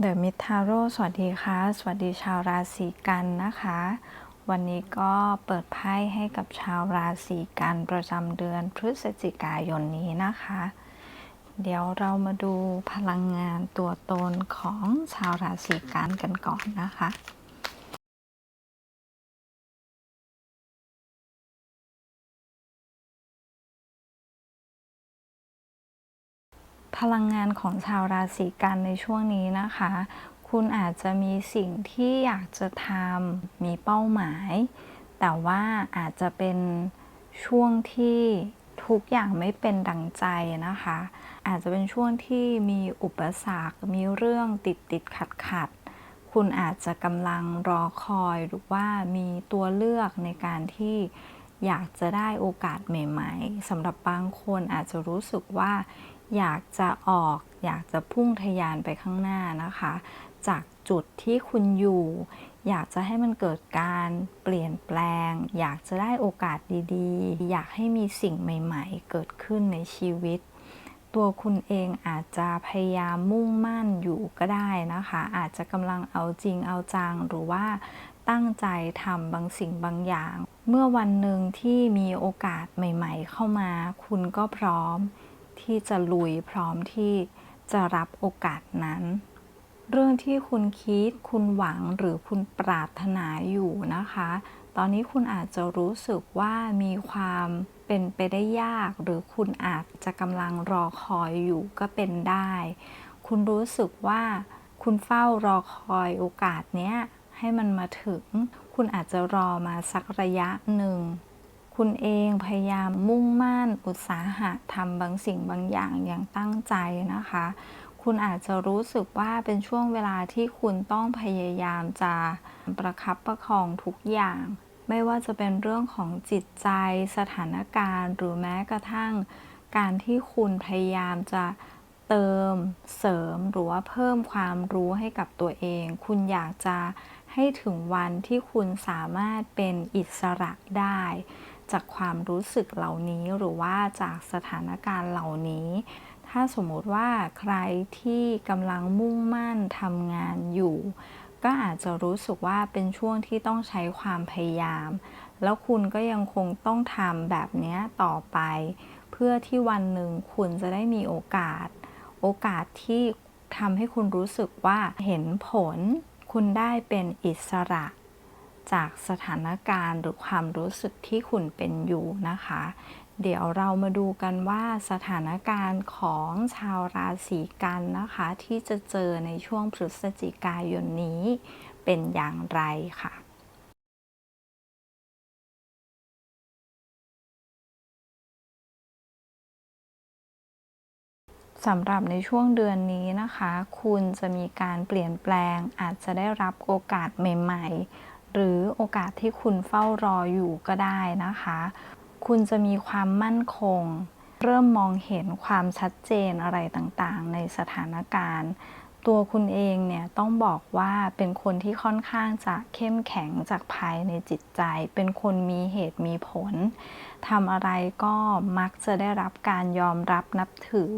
เดอะมิทาโร่สวัสดีค่ะ สวัสดีชาวราศีกันนะคะ วันนี้ก็เปิดไพ่ให้กับชาวราศีกันประจำเดือนพฤศจิกายนนี้นะคะ เดี๋ยวเรามาดูพลังงานตัวตนของชาวราศีกันกันก่อนนะคะ พลังงานของชาวราศีกันในช่วงนี้นะคะ คุณอาจจะมีสิ่งที่อยากจะทำมีเป้าหมาย แต่ว่าอาจจะเป็นช่วงที่ทุกอย่างไม่เป็นดังใจนะคะ อาจจะเป็นช่วงที่มีอุปสรรค มีเรื่องติดติดขัดขัดคุณอาจจะกำลังรอคอยหรือว่ามีตัวเลือกในการที่อยากจะได้โอกาสใหม่ ๆสำหรับบางคนอาจจะรู้สึกว่า อยากจะออกอยากจะพุ่งทะยานไปข้างหน้านะคะ จากจุดที่คุณอยู่ อยากจะให้มันเกิดการเปลี่ยนแปลง อยากจะได้โอกาสดีๆ อยากให้มีสิ่งใหม่ ๆ เกิดขึ้นในชีวิต ตัวคุณเองอาจจะพยายามมุ่งมั่นอยู่ก็ได้นะคะ อาจจะกำลังเอาจริงเอาจังหรือว่าตั้งใจทำบางสิ่งบางอย่าง เมื่อวันหนึ่งที่มีโอกาสใหม่ ๆ เข้ามา คุณก็พร้อม ที่จะลุยพร้อมที่จะรับโอกาสนั้น เรื่องที่คุณคิดคุณหวังหรือคุณปรารถนาอยู่นะคะ ตอนนี้คุณอาจจะรู้สึกว่ามีความเป็นไปได้ยากหรือคุณอาจจะกำลังรอคอยอยู่ก็เป็นได้ คุณรู้สึกว่าคุณเฝ้ารอคอยโอกาสเนี้ยให้มันมาถึง คุณอาจจะรอมาสักระยะหนึ่ง คุณเองพยายามมุ่งมั่นอุตสาหะทำบางสิ่งบางอย่างอย่างตั้งใจนะคะ คุณอาจจะรู้สึกว่าเป็นช่วงเวลาที่คุณต้องพยายามจะประคับประคองทุกอย่าง ไม่ว่าจะเป็นเรื่องของจิตใจสถานการณ์ หรือแม้กระทั่ง การที่คุณพยายามจะเติมเสริมหรือว่าเพิ่มความรู้ให้กับตัวเอง คุณอยากจะให้ถึงวันที่คุณสามารถเป็นอิสระได้ จากความรู้สึกเหล่านี้หรือว่าจากสถานการณ์เหล่านี้ ถ้าสมมติว่าใครที่กำลังมุ่งมั่นทำงานอยู่ ก็อาจจะรู้สึกว่าเป็นช่วงที่ต้องใช้ความพยายาม แล้วคุณก็ยังคงต้องทำแบบนี้ต่อไป เพื่อที่วันหนึ่งคุณจะได้มีโอกาส โอกาสที่ทำให้คุณรู้สึกว่าเห็นผล คุณได้เป็นอิสระ จากสถานการณ์หรือความรู้สึกที่คุณเป็นอยู่นะคะ เดี๋ยวเรามาดูกันว่าสถานการณ์ของชาวราศีกันนะคะ ที่จะเจอในช่วงพฤศจิกายนนี้เป็นอย่างไรค่ะสำหรับในช่วงเดือนนี้นะคะ คุณจะมีการเปลี่ยนแปลงอาจจะได้รับโอกาสใหม่ ๆ หรือโอกาสที่คุณเฝ้ารออยู่ก็ได้นะคะ คุณจะมีความมั่นคง เริ่มมองเห็นความชัดเจนอะไรต่างๆ ในสถานการณ์ ตัวคุณเองเนี่ยต้องบอกว่าเป็นคนที่ค่อนข้างจะเข้มแข็งจากภายในจิตใจ เป็นคนมีเหตุมีผลทำอะไรก็มักจะได้รับการยอมรับนับถือ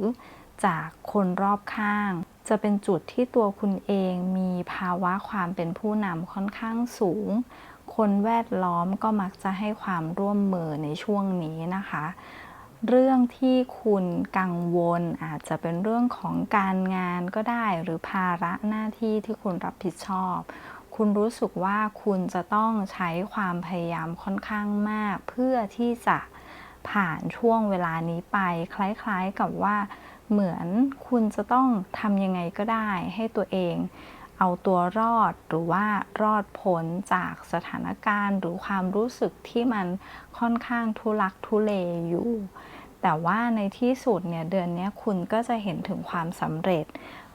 จากคนรอบข้าง จะเป็นจุดที่ตัวคุณเองมีภาวะความเป็นผู้นำค่อนข้างสูง คนแวดล้อมก็มักจะให้ความร่วมมือในช่วงนี้นะคะ เรื่องที่คุณกังวลอาจจะเป็นเรื่องของการงานก็ได้หรือภาระหน้าที่ที่คุณรับผิดชอบ คุณรู้สึกว่าคุณจะต้องใช้ความพยายามค่อนข้างมาก เพื่อที่จะผ่านช่วงเวลานี้ไป คล้ายๆกับว่า เหมือนคุณจะต้องทำยังไงก็ได้ให้ตัวเอง เอาตัวรอดหรือว่ารอดพ้นจากสถานการณ์ หรือความรู้สึกที่มันค่อนข้างทุลักทุเลอยู่ แต่ว่าในที่สุดเนี่ยเดือนนี้คุณก็จะเห็นถึงความสำเร็จ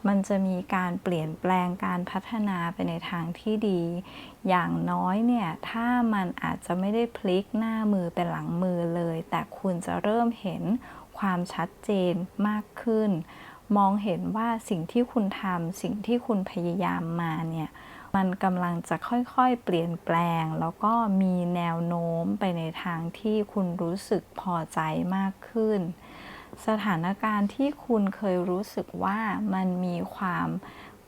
มันจะมีการเปลี่ยนแปลงการพัฒนาไปในทางที่ดี อย่างน้อยเนี่ยถ้ามันอาจจะไม่ได้พลิกหน้ามือเป็นหลังมือเลย แต่คุณจะเริ่มเห็น ความชัดเจนมากขึ้น มองเห็นว่าสิ่งที่คุณทำสิ่งที่คุณพยายามมาเนี่ยมันกำลังจะค่อยๆ เปลี่ยนแปลง แล้วก็มีแนวโน้มไปในทางที่คุณรู้สึกพอใจมากขึ้น สถานการณ์ที่คุณเคยรู้สึกว่ามันมีความ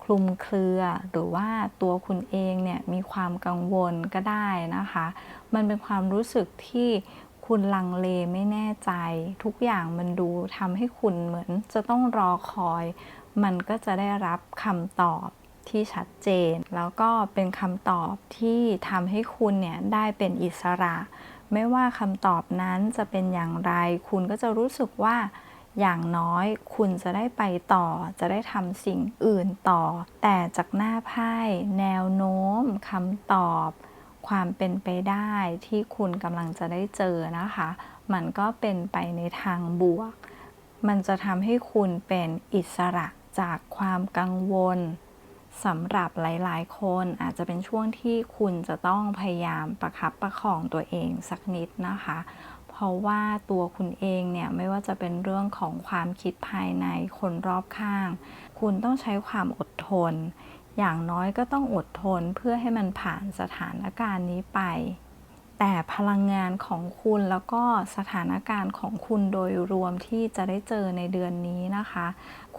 คลุมเครือ หรือว่าตัวคุณเองเนี่ยมีความกังวลก็ได้นะคะ มันเป็นความรู้สึกที่ คุณลังเลไม่แน่ใจ ทุกอย่างมันดูทำให้คุณเหมือนจะต้องรอคอย มันก็จะได้รับคำตอบที่ชัดเจน แล้วก็เป็นคำตอบที่ทำให้คุณเนี่ยได้เป็นอิสระ ไม่ว่าคำตอบนั้นจะเป็นอย่างไร คุณก็จะรู้สึกว่าอย่างน้อยคุณจะได้ไปต่อ จะได้ทำสิ่งอื่นต่อ แต่จากหน้าไพ่แนวโน้มคำตอบ ความเป็นไปได้ที่คุณกำลังจะได้เจอนะคะ มันก็เป็นไปในทางบวก มันจะทำให้คุณเป็นอิสระจากความกังวลสำหรับหลาย ๆ คนอาจจะเป็นช่วงที่คุณจะต้องพยายามประคับประคองตัวเองสักนิดนะคะ เพราะว่าตัวคุณเองเนี่ยไม่ว่าจะเป็นเรื่องของความคิดภายในคนรอบข้าง คุณต้องใช้ความอดทน อย่างน้อยก็ต้องอดทนเพื่อให้มันผ่านสถานการณ์นี้ไป แต่พลังงานของคุณแล้วก็สถานการณ์ของคุณโดยรวมที่จะได้เจอในเดือนนี้นะคะ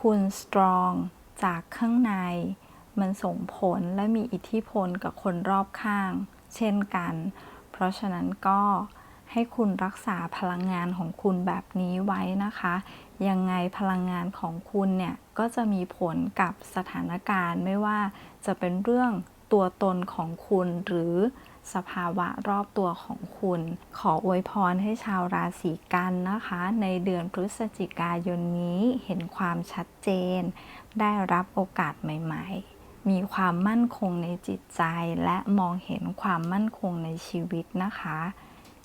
คุณสตรองจากข้างใน มันส่งผลและมีอิทธิพลกับคนรอบข้าง เช่นกัน เพราะฉะนั้นก็ ให้คุณรักษาพลังงานของคุณแบบนี้ไว้นะคะ ยังไงพลังงานของคุณเนี่ย ก็จะมีผลกับสถานการณ์ไม่ว่าจะเป็นเรื่องตัวตนของคุณหรือสภาวะรอบตัวของคุณ ขออวยพรให้ชาวราศีกันนะคะ ในเดือนพฤศจิกายนนี้เห็นความชัดเจน ได้รับโอกาสใหม่ ๆ มีความมั่นคงในจิตใจและมองเห็นความมั่นคงในชีวิตนะคะ